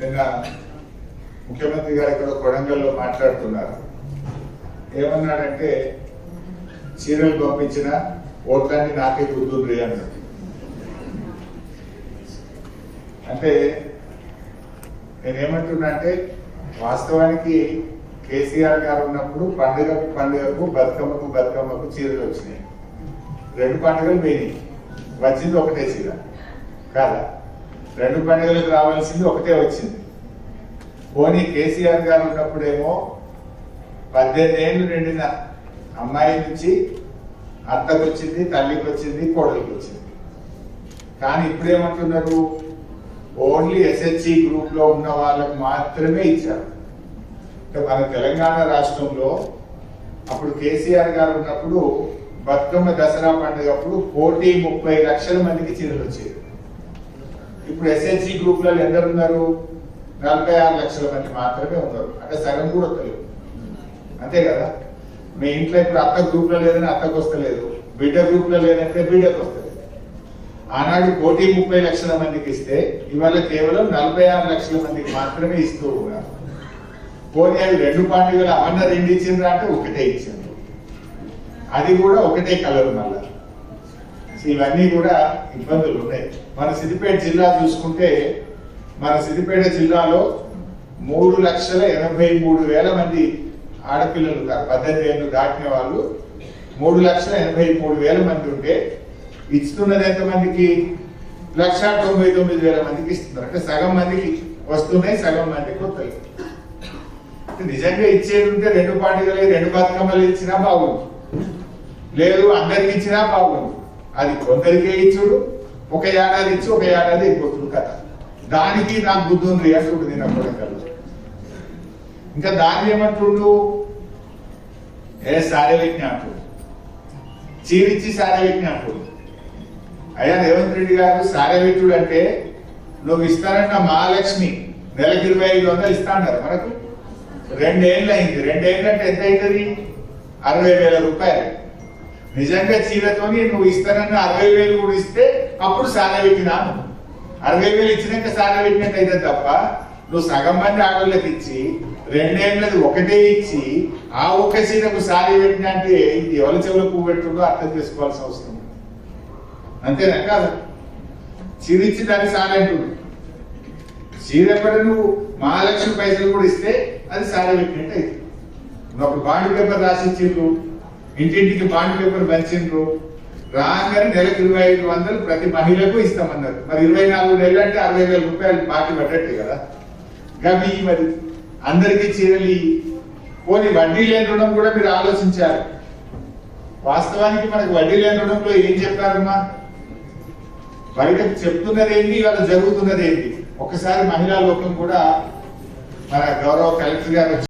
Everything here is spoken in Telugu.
నిన్న ముఖ్యమంత్రి గారు ఇక్కడ కొడంగల్లో మాట్లాడుతున్నారు. ఏమన్నాడంటే చీరలు పంపించిన ఓట్లన్నీ నాకే గుర్తుండ్రి అన్నాడు. అంటే నేనేమంటున్నా అంటే వాస్తవానికి కేసీఆర్ గారు ఉన్నప్పుడు పండుగకు పండుగకు బతుకమ్మకు బతుకమ్మకు చీరలు వచ్చినాయి. రెండు పండుగలు పోయినాయి. వచ్చింది ఒకటే చీర. కాదా? రెండు పండుగలకు రావాల్సింది ఒకటే వచ్చింది. పోనీ కేసీఆర్ గారు ఉన్నప్పుడేమో పద్దెనిమిది ఏళ్ళు నిండిన అమ్మాయి నుంచి అత్తకు వచ్చింది తల్లికి వచ్చింది కోడలికి వచ్చింది కానీ ఇప్పుడు ఏమంటున్నారు ఓన్లీ ఎస్హెచ్ఈ గ్రూప్లో ఉన్న వాళ్ళకు మాత్రమే ఇచ్చారు. మన తెలంగాణ రాష్ట్రంలో అప్పుడు కేసీఆర్ గారు ఉన్నప్పుడు బతుకమ్మ దసరా పండుగప్పుడు కోటి ముప్పై లక్షల మందికి చీరలు వచ్చేది ఇప్పుడు ఎస్హెచ్ఈ గ్రూప్లలో ఎందరు ఉన్నారు? నలభై ఆరు లక్షల మంది మాత్రమే ఉన్నారు. అంటే సగం కూడా వస్తలేదు అంతే కదా? మీ ఇంట్లో ఇప్పుడు అత్త గ్రూప్లో లేదని అత్తకు వస్తలేదు బిడ్డ గ్రూప్లో లేదంటే బిడ్డకు వస్తలేదు ఆనాడు కోటి ముప్పై లక్షల మందికి ఇస్తే ఇవాళ కేవలం నలభై ఆరు లక్షల మందికి మాత్రమే ఇస్తూ ఉన్నారు. పోనీ అవి రెండు పార్టీలు అమన్న రెండు ఇచ్చిండ్రా అంటే ఒకటే ఇచ్చిండ్రు. అది కూడా ఒకటే కలర్ మళ్ళీ. ఇవన్నీ కూడా ఇబ్బందులు ఉన్నాయి. మన సిద్దిపేట జిల్లా చూసుకుంటే మన సిద్దిపేట జిల్లాలో మూడు లక్షల ఎనభై మూడు వేల మంది ఆడపిల్లలు పద్దెనిమిది ఏళ్ళు దాటిన వాళ్ళు మూడు లక్షల ఎనభై మూడు వేల మంది ఉంటే ఇస్తున్నది ఎంతమందికి? లక్ష తొంభై తొమ్మిది వేల మందికి ఇస్తున్నారు. అంటే సగం మందికి వస్తున్నాయి సగం మందికి వస్తాయి నిజంగా ఇచ్చేది ఉంటే రెండు పండుగలు రెండు బతుకమ్మలు ఇచ్చినా బాగుంది లేదు అందరికి ఇచ్చినా బాగుంది అది కొందరికే ఇచ్చుడు ఒక ఏడాది ఇచ్చి ఒక ఏడాది అయిపోతుంది కదా. దానికి నాకు బుద్ధుని ఉంది అంటుండు నేను ఇంకా దాన్ని ఏమంటుండు? ఏ సారే పెట్టిన చీరిచ్చి సారే పెట్టిన అయ్యా రేవంత్ రెడ్డి గారు సారే పెట్టుడు అంటే నువ్వు ఇస్తానంట మహాలక్ష్మి నెలకి ఇరవై ఐదు వందలు ఇస్తా అన్నారు మనకు. రెండేళ్ళు అయింది. రెండేళ్ళు అంటే ఎంత అవుతుంది? అరవై వేల రూపాయలు. నిజంగా చీరతోని నువ్వు ఇస్తానన్న అరవై వేలు కూడా ఇస్తే అప్పుడు సాల పెట్టినాను అరవై వేలు ఇచ్చినాక సాన పెట్టినట్టు అయితే తప్ప నువ్వు సగం మంది ఆడోళ్ళకి ఇచ్చి రెండేళ్ళది ఒకటే ఇచ్చి ఆ ఒక్క చీరకు సారీ పెట్టిన అంటే ఇది ఎవరి చెవులు పువ్వు పెట్టుందో అర్థం చేసుకోవాల్సిన అవసరం ఉంది. అంతేనా? కాదు. చీర ఇచ్చి దాన్ని సాలంటుంది చీర కూడా నువ్వు మహాలక్ష్మి పైసలు కూడా ఇస్తే అది సారీ పెట్టినట్టు అయితే అప్పుడు బాండ్ పేపర్ రాసిచ్చిండ్రు ఇంటింటికి బాండ్ పేపర్ పంచిండ్రు. రాగానే నెలకు ఇరవై ఐదు వందలు ప్రతి మహిళకు ఇస్తామన్నారు. మరి ఇరవై నాలుగు నెలలు అంటే అరవై వేల రూపాయలు బాకీ పడ్డట్టే కదా? గవి మరి అందరికీ చీరలు ఇయ్యి. పోనీ వడ్డీ లేని రుణం కూడా మీరు ఆలోచించారు. వాస్తవానికి మనకు వడ్డీ లేని రుణంలో ఏం చెప్పారమ్మా? బయట చెప్తున్నది ఏంటి ఇవాళ జరుగుతున్నది ఏంటి ఒకసారి మహిళా లోకం కూడా మన గౌరవ కలెక్టర్ గారు